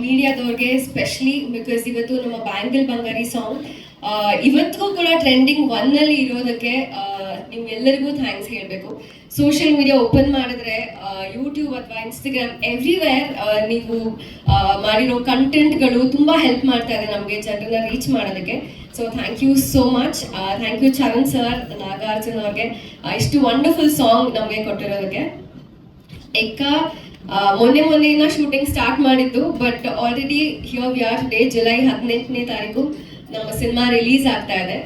ಮೀಡಿಯಾದವ್ರಿಗೆ specially because ಇವತ್ತು ನಮ್ಮ bangle ಬಂಗಾರಿ song ಇವತ್ತಿಗೂ ಕೂಡ ಟ್ರೆಂಡಿಂಗ್ ಒನ್ನಲ್ಲಿ ಇರೋದಕ್ಕೆ ಆ, ನಿಮ್ಗೆಲ್ಲರಿಗೂ ಥ್ಯಾಂಕ್ಸ್ ಹೇಳಬೇಕು. ಸೋಷಿಯಲ್ ಮೀಡಿಯಾ ಓಪನ್ ಮಾಡಿದ್ರೆ ಯೂಟ್ಯೂಬ್ ಅಥವಾ ಇನ್ಸ್ಟಾಗ್ರಾಮ್ ಎವ್ರಿವೇರ್ ನೀವು ಆ, ಮಾಡಿರೋ ಕಂಟೆಂಟ್ಗಳು ತುಂಬ ಹೆಲ್ಪ್ ಮಾಡ್ತಾ ಇದೆ ನಮಗೆ ಜನರನ್ನ ರೀಚ್ ಮಾಡೋದಕ್ಕೆ. So thank you so much thank you Charan sir Nagarjun ಅವ್ರಿಗೆ. ಇಷ್ಟು ವಂಡರ್ಫುಲ್ ಸಾಂಗ್ ನಮಗೆ ಕೊಟ್ಟಿರೋದಕ್ಕೆ. ಎಕ್ಕ ಮೊನ್ನೆ ಮೊನ್ನೆಯಿಂದ ಶೂಟಿಂಗ್ ಸ್ಟಾರ್ಟ್ ಮಾಡಿದ್ದು but already here we are day July ಹದಿನೆಂಟನೇ ತಾರೀಕು ನಮ್ಮ ಸಿನಿಮಾ ರಿಲೀಸ್ ಆಗ್ತಾ ಇದೆ.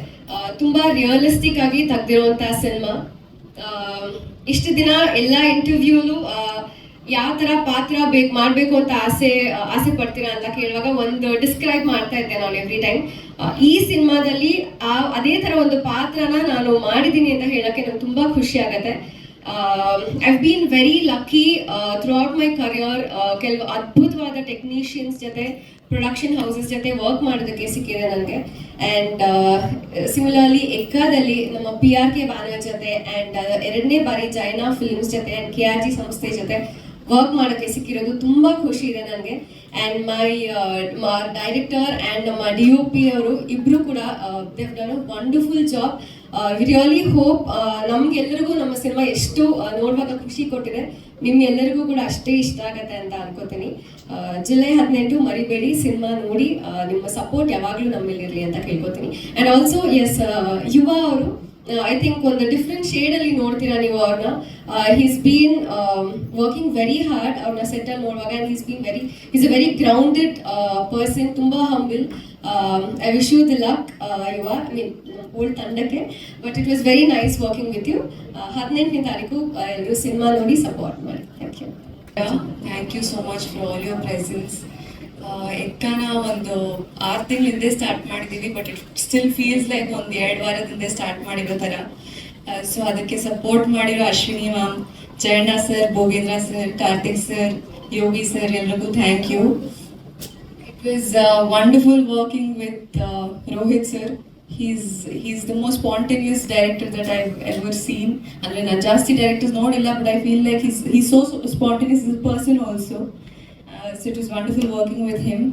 ತುಂಬಾ ರಿಯಲಿಸ್ಟಿಕ್ ಆಗಿ ತೆಗ್ದಿರುವಂತಹ ಸಿನಿಮಾ ಇಷ್ಟು ದಿನ ಎಲ್ಲ ಇಂಟರ್ವ್ಯೂನು ಯಾವ ತರ ಪಾತ್ರ ಬೇಕು, ಮಾಡಬೇಕು ಅಂತ ಆಸೆ ಆಸೆ ಪಡ್ತೀರಾ ಅಂತ ಕೇಳುವಾಗ ಒಂದು ಡಿಸ್ಕ್ರೈಬ್ ಮಾಡ್ತಾ ಇದ್ದೆ ನಾನು ಎವ್ರಿ ಟೈಮ್ ಈ ಸಿನಿಮಾದಲ್ಲಿ ಆ, ಅದೇ ತರ ಒಂದು ಪಾತ್ರನ ನಾನು ಮಾಡಿದ್ದೀನಿ ಅಂತ ಹೇಳಕ್ಕೆ ನಂಗೆ ತುಂಬಾ ಖುಷಿ ಆಗತ್ತೆ. I been very lucky throughout my career ಕೆಲವು ಅದ್ಭುತವಾದ ಟೆಕ್ನಿಷಿಯನ್ಸ್ ಜೊತೆ ಪ್ರೊಡಕ್ಷನ್ ಹೌಸಸ್ ಜೊತೆ ವರ್ಕ್ ಮಾಡೋದಕ್ಕೆ ಸಿಕ್ಕಿದೆ ನನಗೆ ಆ್ಯಂಡ್ ಸಿಮಿಲರ್ಲಿ ಎಕ್ಕಾದಲ್ಲಿ ನಮ್ಮ ಪಿ ಆರ್ ಕೆ ಬ್ಯಾನರ್ ಜೊತೆ ಆ್ಯಂಡ್ ಎರಡನೇ ಬಾರಿ ಜೈನಾ ಫಿಲ್ಮ್ಸ್ ಜೊತೆ ಆ್ಯಂಡ್ ಕೆ ಆರ್ ಜಿ ಸಂಸ್ಥೆ ಜೊತೆ ವರ್ಕ್ ಮಾಡೋಕ್ಕೆ ಸಿಕ್ಕಿರೋದು ತುಂಬ ಖುಷಿ ಇದೆ ನನಗೆ ಆ್ಯಂಡ್ ಮೈ ಡೈರೆಕ್ಟರ್ ಆ್ಯಂಡ್ ನಮ್ಮ ಡಿ ಒ ಪಿ ಅವರು ಇಬ್ಬರು ಕೂಡ they've done wonderful job really hope ನಮ್ಗೆಲ್ಲರಿಗೂ ನಮ್ಮ ಸಿನಿಮಾ ಎಷ್ಟು ನೋಡುವಾಗ ಖುಷಿ ಕೊಟ್ಟಿದೆ. ನಿಮ್ಗೆಲ್ಲರಿಗೂ ಕೂಡ ಅಷ್ಟೇ ಇಷ್ಟ ಆಗತ್ತೆ ಅಂತ ಅನ್ಕೋತೀನಿ. ಜುಲೈ ಹದಿನೆಂಟು ಮರಿಬೇಡಿ, ಸಿನಿಮಾ ನೋಡಿ ನಿಮ್ಮ ಸಪೋರ್ಟ್ ಯಾವಾಗಲೂ ನಮ್ಮಲ್ಲಿರಲಿ ಅಂತ ಕೇಳ್ಕೊತೀನಿ. ಆ್ಯಂಡ್ ಆಲ್ಸೋ ಎಸ್ ಯುವ ಅವರು ಐ ಥಿಂಕ್ ಒಂದು ಡಿಫ್ರೆಂಟ್ ಶೇಡ್ ಅಲ್ಲಿ ನೋಡ್ತೀರಾ ನೀವು ಅವ್ರನ್ನ he's been working very hard ಅವ್ರನ್ನ ಸೆಟ್ ಅಲ್ಲಿ ನೋಡುವಾಗ he's been very is a very grounded person ತುಂಬ humble I wish you the luck Yuva I mean old ತಂಡಕ್ಕೆ. But it was very nice working with you ಹದಿನೆಂಟನೇ ತಾರೀಕು ಎಲ್ಲರೂ cinema ನೋಡಿ support ಮಾಡಿ. Thank you thank you so much for all your presence ಎಕ್ಕನ ಒಂದು ಆರು ತಿಂಗಳಿಂದ ಸ್ಟಾರ್ಟ್ ಮಾಡಿದ್ದೀವಿ but it still feels like ಒಂದು ಎರಡು ವಾರದಿಂದ ಸ್ಟಾರ್ಟ್ ಮಾಡಿರೋ ಥರ. ಸೊ ಅದಕ್ಕೆ ಸಪೋರ್ಟ್ ಮಾಡಿರೋ Ashwini ma'am Jayanna sir Bhogendra sir Karthik sir Yogi sir ಎಲ್ರಿಗೂ thank you it was wonderful working with Rohit sir he's he's the most spontaneous director that I ever seen. ಅಂದ್ರೆ ನಾನು ಜಾಸ್ತಿ directors ನೋಡಿಲ್ಲ but I feel like he's he so spontaneous person a person it is wonderful working with him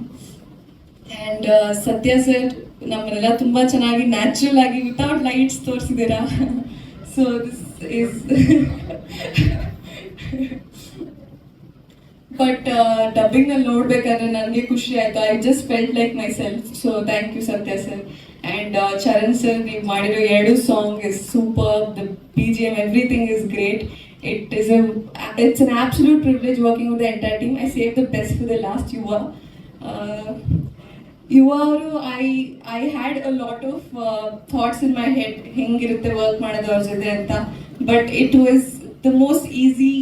uh, ಸತ್ಯ ಸರ್ ನಮ್ಮನ್ನೆಲ್ಲ ತುಂಬ ಚೆನ್ನಾಗಿ natural ಆಗಿ ವಿತೌಟ್ ಲೈಟ್ಸ್ ತೋರಿಸಿದ್ದೀರಾ? ಸೊ ದಿಸ್ ಇಸ್ ಬಟ್ ಡಬ್ಬಿಂಗ್ನಲ್ಲಿ ನೋಡ್ಬೇಕಾದ್ರೆ ನನಗೆ ಖುಷಿ ಆಯ್ತು. I just felt like myself so thank you Satya sir and Charan sir ನೀವು ಮಾಡಿರೋ ಎರಡು song is super the B G M everything is great It is it's an absolute privilege working with the entire team I save the best for the last Yuva Yuva ಅವರು I I had a lot of thoughts in my head ಹೆಂಗಿರುತ್ತೆ work ಮಾಡೋದು ಅವ್ರ ಜೊತೆ ಅಂತ but it was the most easy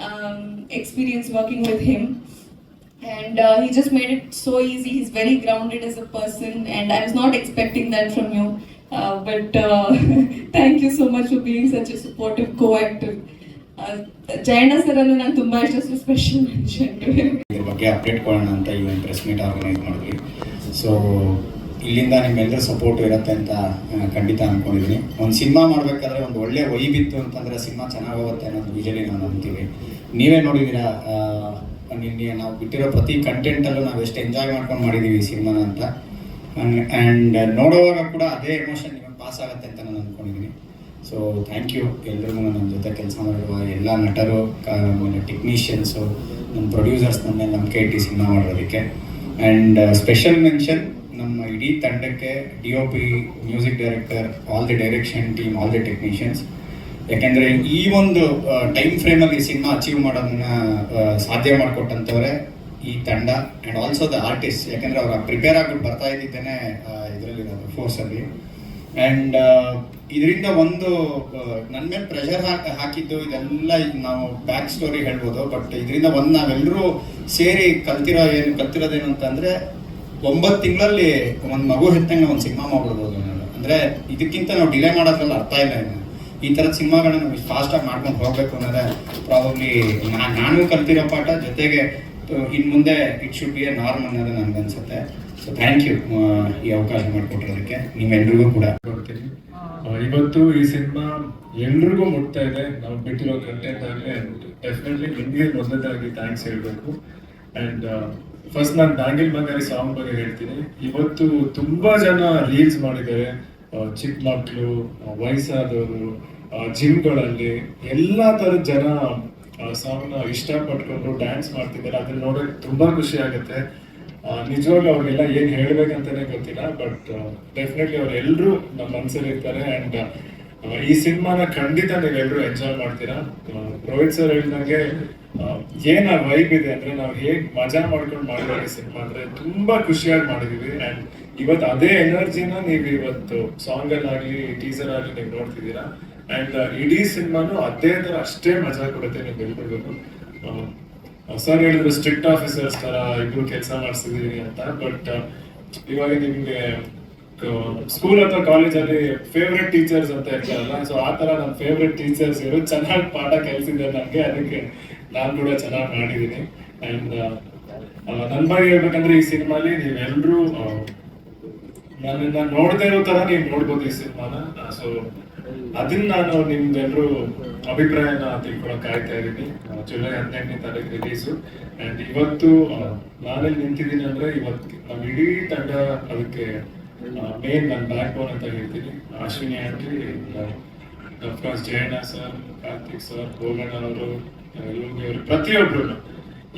um, experience working with him. And uh, he just made it so easy. He's very grounded as a person, and I was not expecting that from you. Uh, but uh, thank you so much for being Jayanna sir ಅನ್ನು ನಾನು ತುಂಬಾ ಇಷ್ಟ special ಇದ್ರ ಬಗ್ಗೆ update ಕೊಡೋಣ ಅಂತ ಈ ಒಂದು ಪ್ರೆಸ್ ಮೀಟ್ ಆರ್ಗನೈಸ್ ಮಾಡಿದ್ವಿ. ಸೊ ಇಲ್ಲಿಂದ ನಿಮ್ಮೆಲ್ಲರ ಸಪೋರ್ಟ್ ಇರುತ್ತೆ ಅಂತ ಖಂಡಿತ ಅನ್ಕೊಂಡಿದ್ದೀನಿ ಒಂದು ಸಿನಿಮಾ ಮಾಡಬೇಕಾದ್ರೆ ಒಂದು ಒಳ್ಳೆ ವೈ ಬಿತ್ತು ಅಂತಂದರೆ ಸಿನಿಮಾ ಚೆನ್ನಾಗಿ ಹೋಗುತ್ತೆ ಅನ್ನೋದು ಬಿಜೆಪಿ ನಾವು ನಂಬ್ತೀವಿ. ನೀವೇ ನೋಡಿದ್ದೀರಾ ನಿನ್ನೆ ನಾವು ಬಿಟ್ಟಿರೋ ಪ್ರತಿ ಕಂಟೆಂಟಲ್ಲೂ ನಾವು ಎಷ್ಟು ಎಂಜಾಯ್ ಮಾಡ್ಕೊಂಡು ಮಾಡಿದ್ದೀವಿ ಸಿನಿಮಾನ ಅಂತ. ಆ್ಯಂಡ್ ನೋಡುವಾಗ ಕೂಡ ಅದೇ ಎಮೋಷನ್ ನಿಮಗೆ ಪಾಸ್ ಆಗುತ್ತೆ ಅಂತ ನಾನು ಅಂದ್ಕೊಂಡಿದ್ದೀನಿ ಸೊ ಥ್ಯಾಂಕ್ ಯು ಎಲ್ರಿಗೂ ನನ್ನ ಜೊತೆ ಕೆಲಸ ಮಾಡಿರುವ ಎಲ್ಲ ನಟರು ಟೆಕ್ನಿಷಿಯನ್ಸು ನಮ್ಮ ಪ್ರೊಡ್ಯೂಸರ್ಸ್ ನನ್ನ ನಂಬಿಕೆ ಇಟ್ಟು ಸಿನಿಮಾ ಮಾಡೋದಕ್ಕೆ. ಆ್ಯಂಡ್ ಸ್ಪೆಷಲ್ ಮೆನ್ಷನ್ ನಮ್ಮ ಇಡೀ ತಂಡಕ್ಕೆ D O P music director all the direction team all the technicians ಯಾಕೆಂದರೆ ಈ ಒಂದು ಟೈಮ್ ಫ್ರೇಮಲ್ಲಿ ಸಿನಿಮಾ ಅಚೀವ್ ಮಾಡೋದನ್ನ ಆ, ಸಾಧ್ಯ ಮಾಡಿಕೊಟ್ಟಂಥವ್ರೆ ಈ ತಂಡ ಆ್ಯಂಡ್ ಆಲ್ಸೋ ದ ಆರ್ಟಿಸ್ಟ್ ಯಾಕೆಂದರೆ ಅವ್ರು ಪ್ರಿಪೇರ್ ಆಗಿಬಿಟ್ಟು ಬರ್ತಾ ಇದ್ದಿದ್ದೇನೆ ಇದರಲ್ಲಿ ಫೋರ್ಸಲ್ಲಿ ಆ್ಯಂಡ್ ಇದರಿಂದ ಒಂದು ನನ್ನ ಮೇಲೆ ಪ್ರೆಷರ್ ಹಾಕಿ ಹಾಕಿದ್ದು ಇದೆಲ್ಲ ನಾವು ಬ್ಯಾಕ್ ಸ್ಟೋರಿ ಹೇಳ್ಬೋದು. ಬಟ್ ಇದರಿಂದ ಒಂದು ನಾವೆಲ್ಲರೂ ಸೇರಿ ಕಲ್ತಿರೋ ಏನು, ಕಲ್ತಿರೋದೇನು ಅಂತಂದರೆ ಒಂಬತ್ತು ತಿಂಗಳಲ್ಲಿ ಒಂದು ಮಗು ಹೆತ್ತಂಗೆ ಒಂದು ಸಿನಿಮಾ ಮಾಡ್ಬಿಡ್ಬೋದು ನಾನು. ಅಂದರೆ ಇದಕ್ಕಿಂತ ನಾವು ಡಿಲೇ ಮಾಡೋದ್ರಲ್ಲಿ ಅರ್ಥ ಇಲ್ಲ ಇನ್ನು. ಈ ಥರದ ಸಿನಿಮಾಗಳನ್ನ ನಾವು ಫಾಸ್ಟಾಗಿ ಮಾಡ್ಕೊಂಡು ಹೋಗಬೇಕು ಅನ್ನೋದೇ ಪ್ರಾಬಬ್ಲಿ ನಾನು ಕಲ್ತಿರೋ ಪಾಠ. ಜೊತೆಗೆ ಇನ್ನು ಮುಂದೆ it should be a norm ಅನ್ನೋದು ನನಗನ್ಸುತ್ತೆ. ಸೊ ಥ್ಯಾಂಕ್ ಯು ಈ ಅವಕಾಶ ಮಾಡಿಕೊಟ್ಟಿರೋದಕ್ಕೆ. ನಿಮ್ಮೆಲ್ರಿಗೂ ಕೂಡ. ಇವತ್ತು ಈ ಸಿನಿಮಾ ಎಲ್ರಿಗೂ ಮುಟ್ತಾ ಇದೆ. ನಾವು ಬಿಟ್ಟಿರೋ ಕಂಟೆಂಟ್ ಆಗಲಿ ಡೆಫಿನೆಟ್ಲಿ ನಿಮಗೆ ಮೊದಲದಾಗಿ ಥ್ಯಾಂಕ್ಸ್ ಹೇಳಬೇಕು. ಆ್ಯಂಡ್ ಫಸ್ಟ್ ನಾನು ದಾಂಗಿಲ್ ಬಂಗಾರಿ ಸಾಂಗ್ ಬಗ್ಗೆ ಹೇಳ್ತೀನಿ. ಇವತ್ತು ತುಂಬಾ ಜನ ರೀಲ್ಸ್ ಮಾಡಿದ್ದಾರೆ. ಚಿಕ್ಕ ಮಕ್ಕಳು ವಯಸ್ಸಾದವರು ಜಿಮ್ಗಳಲ್ಲಿ ಎಲ್ಲ ಥರದ ಜನ ಸಾಂಗ್ನ ಇಷ್ಟಪಟ್ಕೊಂಡು ಡ್ಯಾನ್ಸ್ ಮಾಡ್ತಿದ್ದಾರೆ. ಅದನ್ನ ನೋಡೋಕೆ ತುಂಬಾ ಖುಷಿ ಆಗುತ್ತೆ. ನಿಜವಾಗ ಅವ್ರಿಗೆಲ್ಲ ಏನ್ ಹೇಳ್ಬೇಕಂತಾನೆ ಗೊತ್ತಿಲ್ಲ ಬಟ್ ಡೆಫಿನೆಟ್ಲಿ ಅವ್ರು ಎಲ್ಲರೂ ನಮ್ಮ ಮನಸ್ಸಲ್ಲಿ ಇರ್ತಾರೆ ಅಂಡ್ ಈ ಸಿನಿಮಾನ ಖಂಡಿತ ನೀವೆಲ್ಲರೂ ಎಂಜಾಯ್ ಮಾಡ್ತೀರಾ. ರೋಹಿತ್ ಸರ್ ಹೇಳಿದಂಗೆ ಏನ ವೈಬ್ ಇದೆ ಅಂದ್ರೆ ನಾವು ಹೇಗ್ ಮಜಾ ಮಾಡ್ಕೊಂಡು ಮಾಡಿರೋ ಈ ಸಿನಿಮಾ ಅಂದ್ರೆ ತುಂಬಾ ಖುಷಿಯಾಗಿ ಮಾಡಿದೀವಿ ಅಂಡ್ ಇವತ್ತು ಅದೇ ಎನರ್ಜಿನ ನೀವು ಇವತ್ತು ಸಾಂಗ್ ಅಲ್ಲಾಗ್ಲಿ ಟೀಸರ್ ಆಗ್ಲಿ ನೀವು ನೋಡ್ತಿದ್ದೀರಾ. ಅಂಡ್ ಇಡೀ ಸಿನಿಮಾನು ಅದೇ ತರ ಅಷ್ಟೇ ಮಜಾ ಕೊಡುತ್ತೆ ನೀವು ಎಲ್ರಿಗೂ ಸರ್ ಹೇಳಿದ್ರು ಸ್ಟ್ರಿಕ್ಟ್ ಆಫೀಸರ್ಸ್ ತರ ಇಬ್ರು ಕೆಲಸ ಮಾಡಿಸಿದೀನಿ ಅಂತ ಬಟ್ ಇವಾಗ ನಿಮ್ಗೆ ಸ್ಕೂಲ್ ಅಥವಾ ಕಾಲೇಜಲ್ಲಿ ಫೇವ್ರೆಟ್ ಟೀಚರ್ಸ್ ಅಂತ ಇರ್ತಾರಲ್ಲ ಸೊ ಆ ತರ ನನ್ನ ಫೇವ್ರೆಟ್ ಟೀಚರ್ಸ್ ಇರೋ ಚೆನ್ನಾಗಿ ಪಾಠ ಕಲಿಸಿದ್ದಾರೆ ನನಗೆ ಅದಕ್ಕೆ ನಾನು ಕೂಡ ಚೆನ್ನಾಗಿ ಮಾಡಿದ್ದೀನಿ. ಅಂಡ್ ನನ್ನ ಬಗ್ಗೆ ಹೇಳ್ಬೇಕಂದ್ರೆ ಈ ಸಿನಿಮಾಲಿ ನೀವೆಲ್ಲರೂ ನನ್ನನ್ನ ನೋಡದೇ ಇರೋ ತರ ನೀವು ನೋಡ್ಬೋದು ಈ ಸಿನಿಮಾನ ಸೊ ಅದನ್ನ ನಾನು ನಿಮ್ದೆಲ್ಲರೂ ಅಭಿಪ್ರಾಯನ ತಿಳ್ಕೊಳಕ್ ಕಾಯ್ತಾ ಇದ್ದೀನಿ. ಜುಲೈ ಹದಿನೆಂಟನೇ ತಾರೀಕು ರಿಲೀಸು ಅಂಡ್ ಇವತ್ತು ನಾನೆಲ್ಲಿ ನಿಂತಿದ್ದೀನಿ ಅಂದ್ರೆ ಇವತ್ತು ನಮ್ಮ ಇಡೀ ತಂಡ ಅದಕ್ಕೆ ಮೇನ್ ನನ್ನ ಬ್ಯಾಕ್ ಬೋನ್ ಅಂತ ಹೇಳ್ತೀನಿ. Ashwini aunty of course Jayanna sir, Karthik sir ಹೋಗಣ್ಣ ಅವರು ಯೋಗಿ ಅವರು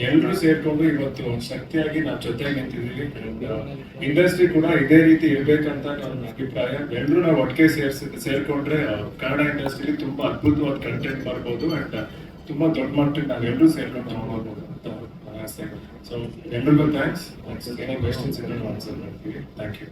ಎಲ್ಲರೂ ಸೇರ್ಕೊಂಡು ಇವತ್ತು ಶಕ್ತಿಯಾಗಿ ನಾವು ಜೊತೆ ನಿಂತಿದ್ದೀವಿ. ಇಂಡಸ್ಟ್ರಿ ಕೂಡ ಇದೇ ರೀತಿ ಇರ್ಬೇಕಂತ ನನ್ನ ಅಭಿಪ್ರಾಯ. ಎಲ್ಲರೂ ನಾವು ಒಟ್ಟಿಗೆ ಸೇರ್ಸಿ, ಸೇರ್ಕೊಂಡ್ರೆ ಕನ್ನಡ ಇಂಡಸ್ಟ್ರಿ ತುಂಬಾ ಅದ್ಭುತವಾದ ಕಂಟೆಂಟ್ ಬರ್ಬೋದು ಅಂಡ್ ತುಂಬಾ ದೊಡ್ಡ ಮಟ್ಟಿಗೆ ನಾವು ಎಲ್ಲರೂ ಸೇರ್ಕೊಂಡು ಹೋಗ್ಬೋದು ಅಂತ ಆಸೆ. ಸೊ ಎಲ್ರಿಗೂ ಥ್ಯಾಂಕ್ಸ್ ಏನೇ ಕ್ವೆಶನ್ಸ್ ಇದ್ರೆ ಆನ್ಸರ್ ಮಾಡ್ತೀವಿ. Thank you